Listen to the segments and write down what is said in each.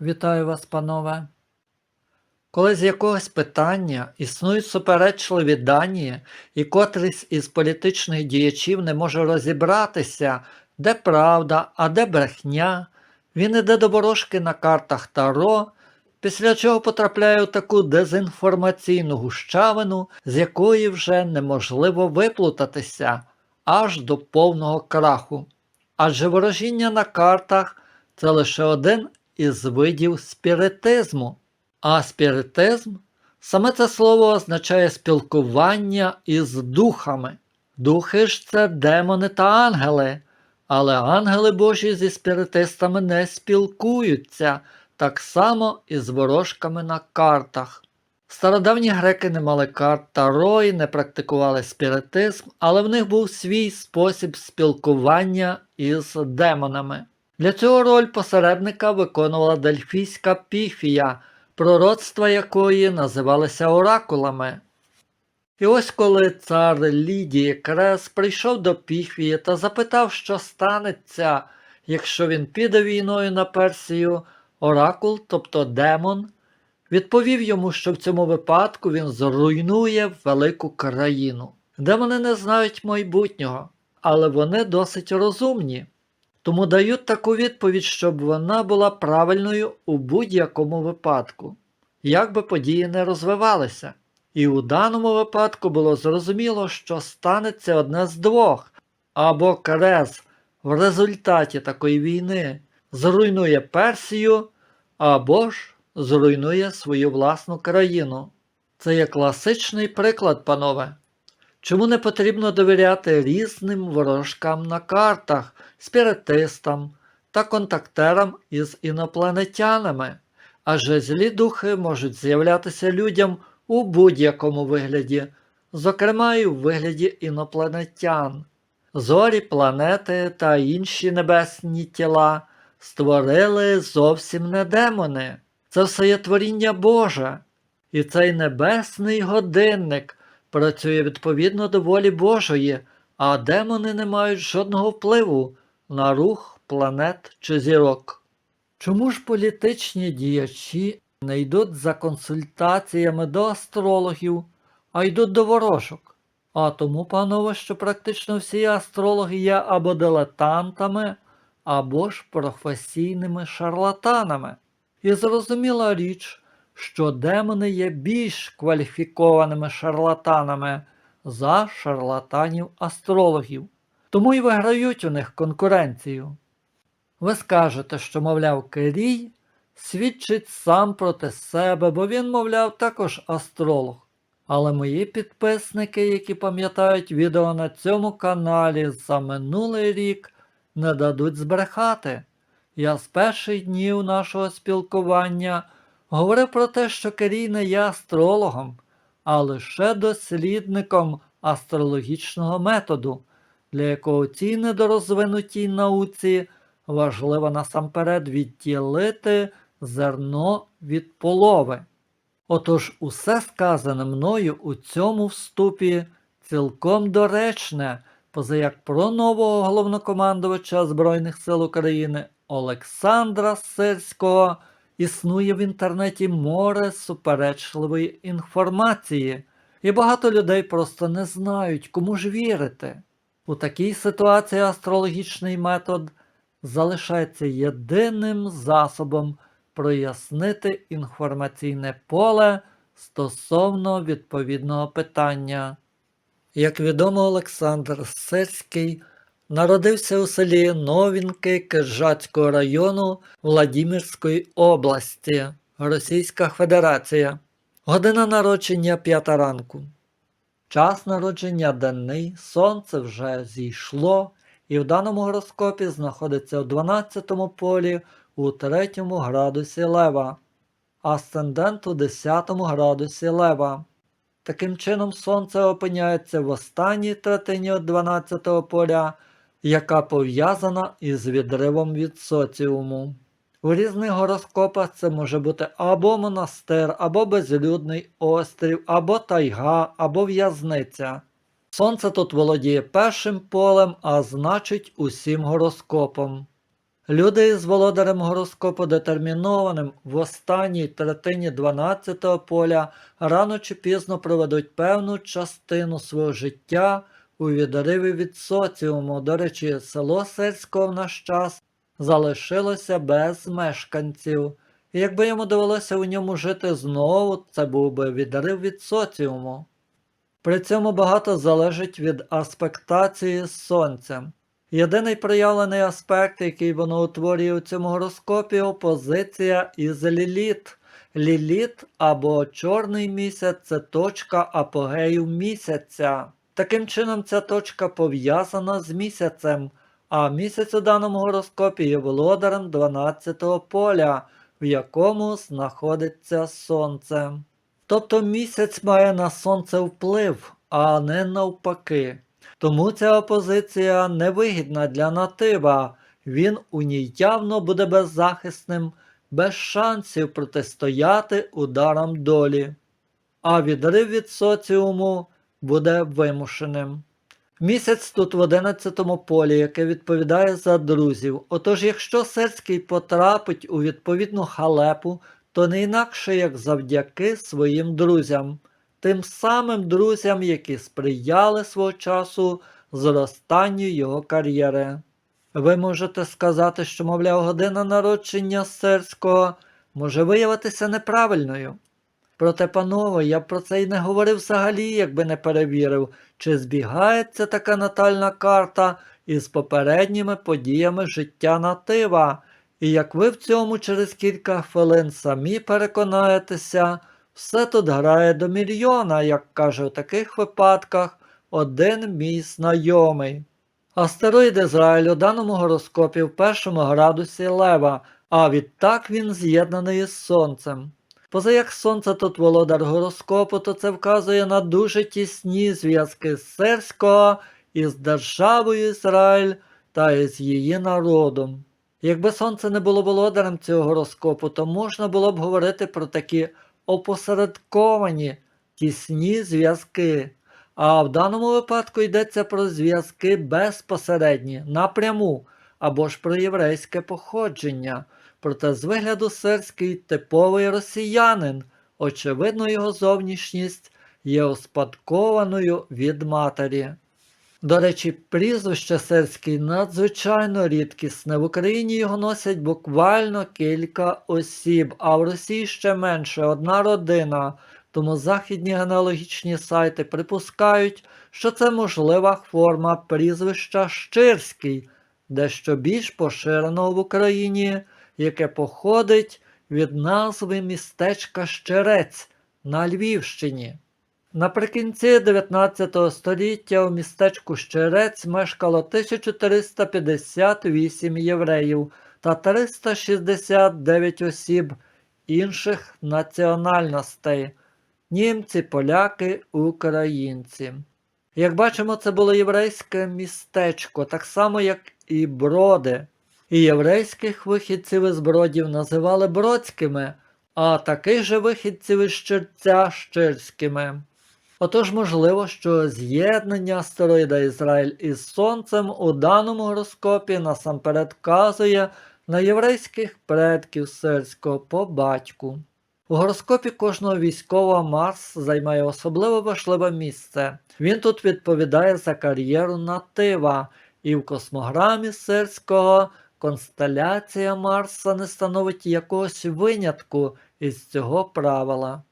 Вітаю вас, панове. Коли з якогось питання існують суперечливі дані, і котрийсь із політичних діячів не може розібратися, де правда, а де брехня, він іде до ворожки на картах Таро, після чого потрапляє у таку дезінформаційну гущавину, з якої вже неможливо виплутатися аж до повного краху. Адже ворожіння на картах це лише один із видів спіритизму. А спіритизм саме це слово означає спілкування із духами. Духи ж це демони та ангели, але ангели Божі зі спіритистами не спілкуються, так само і з ворожками на картах. Стародавні греки не мали карт Таро і не практикували спіритизм, але в них був свій спосіб спілкування із демонами. Для цього роль посередника виконувала дельфійська піфія, пророцтва якої називалися оракулами. І ось коли цар Лідії Крес прийшов до Піфії та запитав, що станеться, якщо він піде війною на Персію, оракул, тобто демон, відповів йому, що в цьому випадку він зруйнує велику країну. Демони не знають майбутнього, але вони досить розумні. Тому дають таку відповідь, щоб вона була правильною у будь-якому випадку, як би події не розвивалися. І у даному випадку було зрозуміло, що станеться одне з двох, або Крес в результаті такої війни зруйнує Персію, або ж зруйнує свою власну країну. Це є класичний приклад, панове. Чому не потрібно довіряти різним ворожкам на картах, спіритистам та контактерам із інопланетянами? Адже злі духи можуть з'являтися людям у будь-якому вигляді, зокрема і у вигляді інопланетян. Зорі, планети та інші небесні тіла створили зовсім не демони. Це все є творіння Боже. І цей небесний годинник працює відповідно до волі Божої, а демони не мають жодного впливу на рух планет чи зірок. Чому ж політичні діячі не йдуть за консультаціями до астрологів, а йдуть до ворожок? А тому, панове, що практично всі астрологи є або дилетантами, або ж професійними шарлатанами. І зрозуміла річ, що демони є більш кваліфікованими шарлатанами за шарлатанів-астрологів, тому й виграють у них конкуренцію. Ви скажете, що, мовляв, Керій свідчить сам проти себе, бо він, мовляв, також астролог. Але мої підписники, які пам'ятають відео на цьому каналі за минулий рік, не дадуть збрехати. Я з перших днів нашого спілкування говорив про те, що Керій не є астрологом, а лише дослідником астрологічного методу, для якого цій недорозвинутій науці важливо насамперед відділити зерно від полови. Отож, усе сказане мною у цьому вступі цілком доречне, позаяк про нового головнокомандувача Збройних сил України Олександра Сирського існує в інтернеті море суперечливої інформації, і багато людей просто не знають, кому ж вірити. У такій ситуації астрологічний метод залишається єдиним засобом прояснити інформаційне поле стосовно відповідного питання. Як відомо, Олександр Сирський народився у селі Новінки Киржацького району Владимирської області, Російська Федерація. Година народження п'ята ранку. Час народження денний, сонце вже зійшло, і в даному гороскопі знаходиться у 12 полі у 3 градусі лева, асцендент у 10 градусі лева. Таким чином, сонце опиняється в останній третині від 12 поля, яка пов'язана із відривом від соціуму. У різних гороскопах це може бути або монастир, або безлюдний острів, або тайга, або в'язниця. Сонце тут володіє першим полем, а значить усім гороскопом. Люди із володарем гороскопу детермінованим в останній третині 12-го поля рано чи пізно проведуть певну частину свого життя у відриві від соціуму. До речі, село Сельського в наш час залишилося без мешканців. І якби йому довелося у ньому жити знову, це був би відрив від соціуму. При цьому багато залежить від аспектації з сонцем. Єдиний проявлений аспект, який воно утворює у цьому гороскопі, опозиція із Ліліт. Ліліт або чорний місяць це точка апогею місяця. Таким чином, ця точка пов'язана з місяцем, а місяць у даному гороскопі є володарем 12-го поля, в якому знаходиться сонце. Тобто місяць має на сонце вплив, а не навпаки. Тому ця опозиція невигідна для натива. Він у ній явно буде беззахисним, без шансів протистояти ударам долі. А відрив від соціуму буде вимушеним. Місяць тут в 11-му полі, яке відповідає за друзів. Отож, якщо Серський потрапить у відповідну халепу, то не інакше як завдяки своїм друзям, тим самим друзям, які сприяли свого часу зростанню його кар'єри. Ви можете сказати, що, мовляв, година народження Серського може виявитися неправильною. Проте, панове, я б про це й не говорив взагалі, якби не перевірив, чи збігається така натальна карта із попередніми подіями життя натива. І як ви в цьому через кілька хвилин самі переконаєтеся, все тут грає до мільйона, як каже у таких випадках один мій знайомий. Астероїд Ізраїль у даному гороскопі в першому градусі Лева, а відтак він з'єднаний із Сонцем. Поза як Сонце тут володар гороскопу, то це вказує на дуже тісні зв'язки Серського із державою Ізраїль та із її народом. Якби сонце не було володарем цього гороскопу, то можна було б говорити про такі опосередковані тісні зв'язки. А в даному випадку йдеться про зв'язки безпосередні, напряму або ж про єврейське походження. Проте з вигляду серський типовий росіянин, очевидно, його зовнішність є успадкованою від матері. До речі, прізвище серський надзвичайно рідкісне. В Україні його носять буквально кілька осіб, а в Росії ще менше одна родина. Тому західні генеалогічні сайти припускають, що це можлива форма прізвища Щирський, дещо більш поширеного в Україні, яке походить від назви містечка Щерець на Львівщині. Наприкінці 19 століття у містечку Щерець мешкало 1458 євреїв та 369 осіб інших національностей німці, поляки, українці. Як бачимо, це було єврейське містечко, так само, як і броди. І єврейських вихідців із бродів називали бродськими, а таких же вихідців із Щирця щирськими. Отож, можливо, що з'єднання астероїда Ізраїль із Сонцем у даному гороскопі насамперед вказує на єврейських предків сельського по батьку. У гороскопі кожного військового Марс займає особливо важливе місце. Він тут відповідає за кар'єру натива, і в космограмі сельського констеляція Марса не становить якогось винятку із цього правила.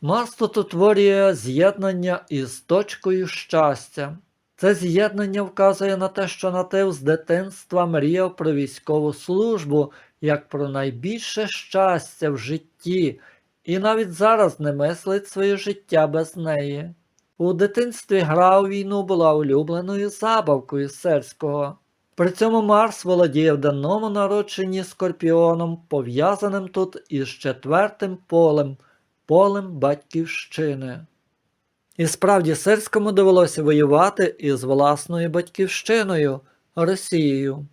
Марс тут утворює з'єднання із точкою щастя. Це з'єднання вказує на те, що натив з дитинства мріяв про військову службу як про найбільше щастя в житті, і навіть зараз не мислить своє життя без неї. У дитинстві гра у війну була улюбленою забавкою сельського. При цьому Марс володіє в даному народженні скорпіоном, пов'язаним тут із четвертим полем, полем батьківщини. І справді сельському довелося воювати із власною батьківщиною Росією.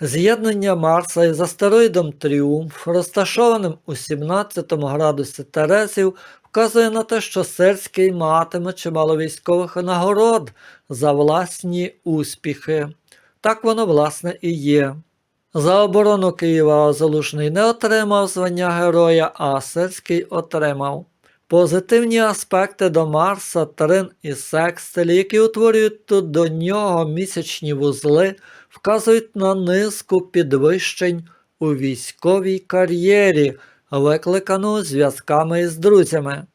З'єднання Марса із астероїдом Тріумф, розташованим у 17 градусі Терезів, вказує на те, що Серський матиме чимало військових нагород за власні успіхи. Так воно, власне, і є. За оборону Києва Залужний не отримав звання героя, а Сирський отримав. Позитивні аспекти до Марса, Трин і Секстель, які утворюють тут до нього місячні вузли, вказують на низку підвищень у військовій кар'єрі, викликану зв'язками із друзями.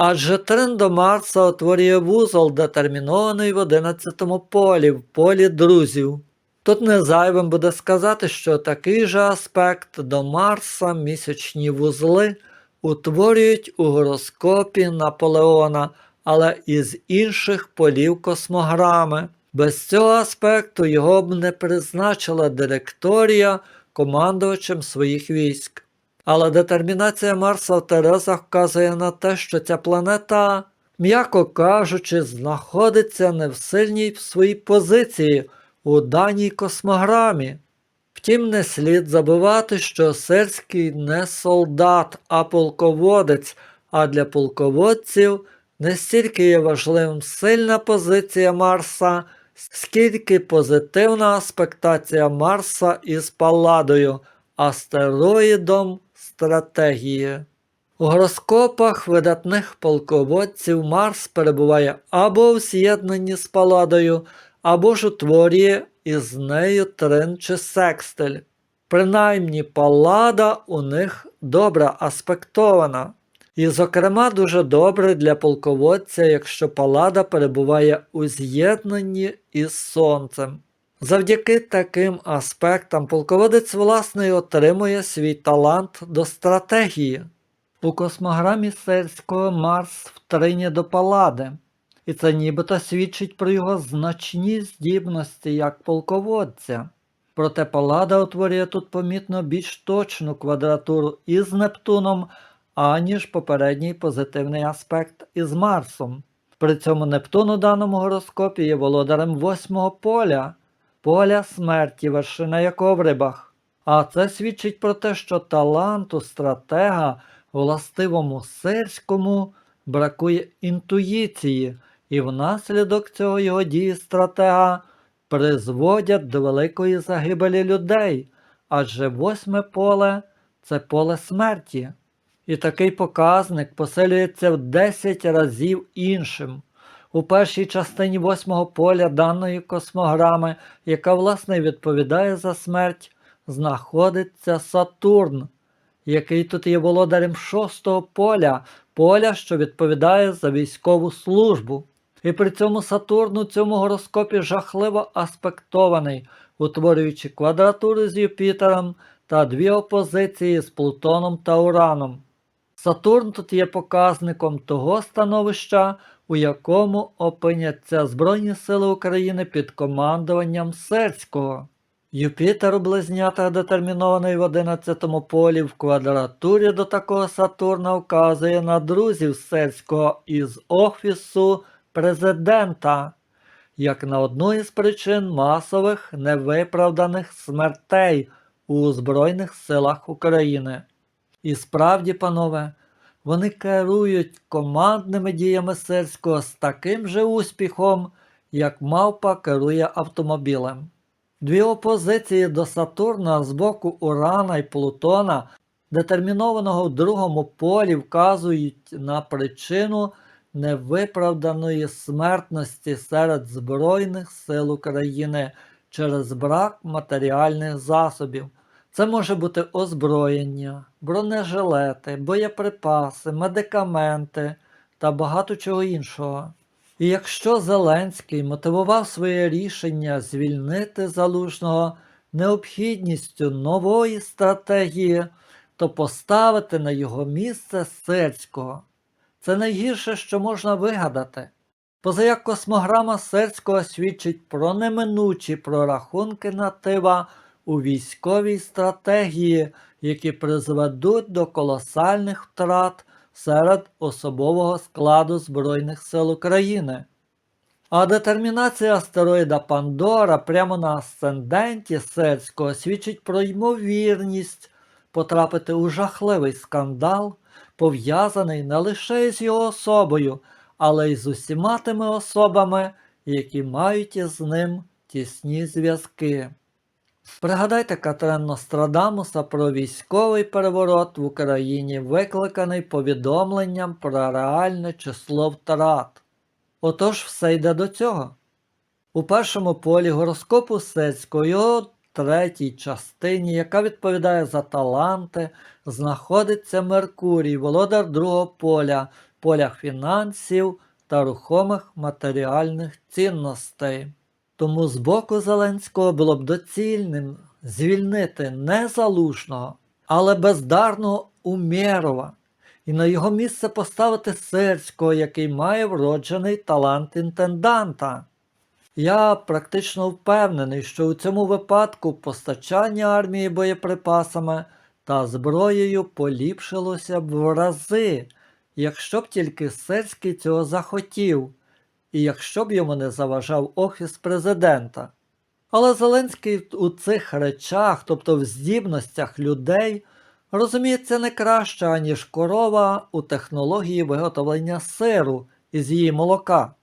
Адже Трин до Марса утворює вузол, детермінований в 11 полі, в полі друзів. Тут не зайвим буде сказати, що такий же аспект до Марса місячні вузли утворюють у гороскопі Наполеона, але із інших полів космограми. Без цього аспекту його б не призначила директорія командувачем своїх військ. Але детермінація Марса в Терезах вказує на те, що ця планета, м'яко кажучи, знаходиться не в сильній своїй позиції у даній космограмі. Втім, не слід забувати, що Сирський не солдат, а полководець, а для полководців не стільки є важливим сильна позиція Марса, скільки позитивна аспектація Марса із Палладою, астероїдом стратегії. У гороскопах видатних полководців Марс перебуває або в з'єднанні з Паладою, або ж утворює із нею трин чи секстиль. Принаймні Паллада у них добре аспектована. І, зокрема, дуже добре для полководця, якщо Паллада перебуває у з'єднанні із Сонцем. Завдяки таким аспектам полководець власне отримує свій талант до стратегії. У космограмі Сельського Марс втрині до Палади, і це нібито свідчить про його значні здібності як полководця. Проте Палада утворює тут помітно більш точну квадратуру із Нептуном, аніж попередній позитивний аспект із Марсом. При цьому Нептун у даному гороскопі є володарем восьмого поля, поля смерті, вершина якого в рибах. А це свідчить про те, що таланту стратега властивому сирському бракує інтуїції, і внаслідок цього його дії стратега призводять до великої загибелі людей, адже восьме поле це поле смерті. І такий показник посилюється в 10 разів іншим. У першій частині восьмого поля даної космограми, яка власне відповідає за смерть, знаходиться Сатурн, який тут є володарем шостого поля, поля, що відповідає за військову службу. І при цьому Сатурн у цьому гороскопі жахливо аспектований, утворюючи квадратуру з Юпітером та дві опозиції з Плутоном та Ураном. Сатурн тут є показником того становища, у якому опиняться Збройні Сили України під командуванням Серського. Юпітер у близнятах детермінований в 11 полі в квадратурі до такого Сатурна вказує на друзів Серського із Офісу президента, як на одну із причин масових невиправданих смертей у Збройних силах України. І справді, панове, вони керують командними діями Сирського з таким же успіхом, як мавпа керує автомобілем. Дві опозиції до Сатурна з боку Урана і Плутона, детермінованого в другому полі, вказують на причину невиправданої смертності серед Збройних сил України через брак матеріальних засобів. Це може бути озброєння, бронежилети, боєприпаси, медикаменти та багато чого іншого. І якщо Зеленський мотивував своє рішення звільнити залужного необхідністю нової стратегії, то поставити на його місце Сирського це найгірше, що можна вигадати. Позаяк космограма Сирського свідчить про неминучі прорахунки натива у військовій стратегії, які призведуть до колосальних втрат серед особового складу Збройних сил України. А детермінація астероїда Пандора прямо на асценденті Сирського свідчить про ймовірність потрапити у жахливий скандал, пов'язаний не лише з його особою, але й з усіма тими особами, які мають із ним тісні зв'язки. Пригадайте Катрен Нострадамуса про військовий переворот в Україні, викликаний повідомленням про реальне число втрат. Отож все йде до цього. У першому полі гороскопу Сецького, третій частині, яка відповідає за таланти, знаходиться Меркурій, володар другого поля, полях фінансів та рухомих матеріальних цінностей. Тому з боку Зеленського було б доцільним звільнити не залужного, але бездарного Умєрова і на його місце поставити Сирського, який має вроджений талант інтенданта. Я практично впевнений, що у цьому випадку постачання армії боєприпасами та зброєю поліпшилося б в рази, якщо б тільки Сирський цього захотів, і якщо б йому не заважав офіс президента. Але Зеленський у цих речах, тобто в здібностях людей, розуміється не краще, аніж корова у технології виготовлення сиру із її молока.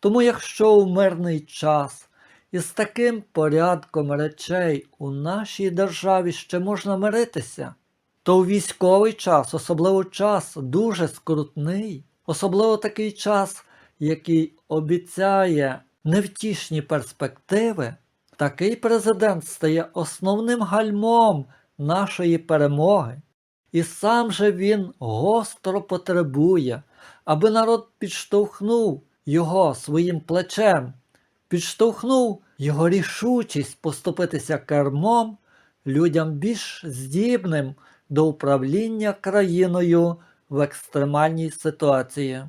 Тому якщо у мирний час із таким порядком речей у нашій державі ще можна миритися, то у військовий час, особливо час дуже скрутний, особливо такий час, який обіцяє невтішні перспективи, такий президент стає основним гальмом нашої перемоги. І сам же він гостро потребує, аби народ підштовхнув його своїм плечем, підштовхнув його рішучість поступитися кермом людям більш здібним до управління країною в екстремальній ситуації.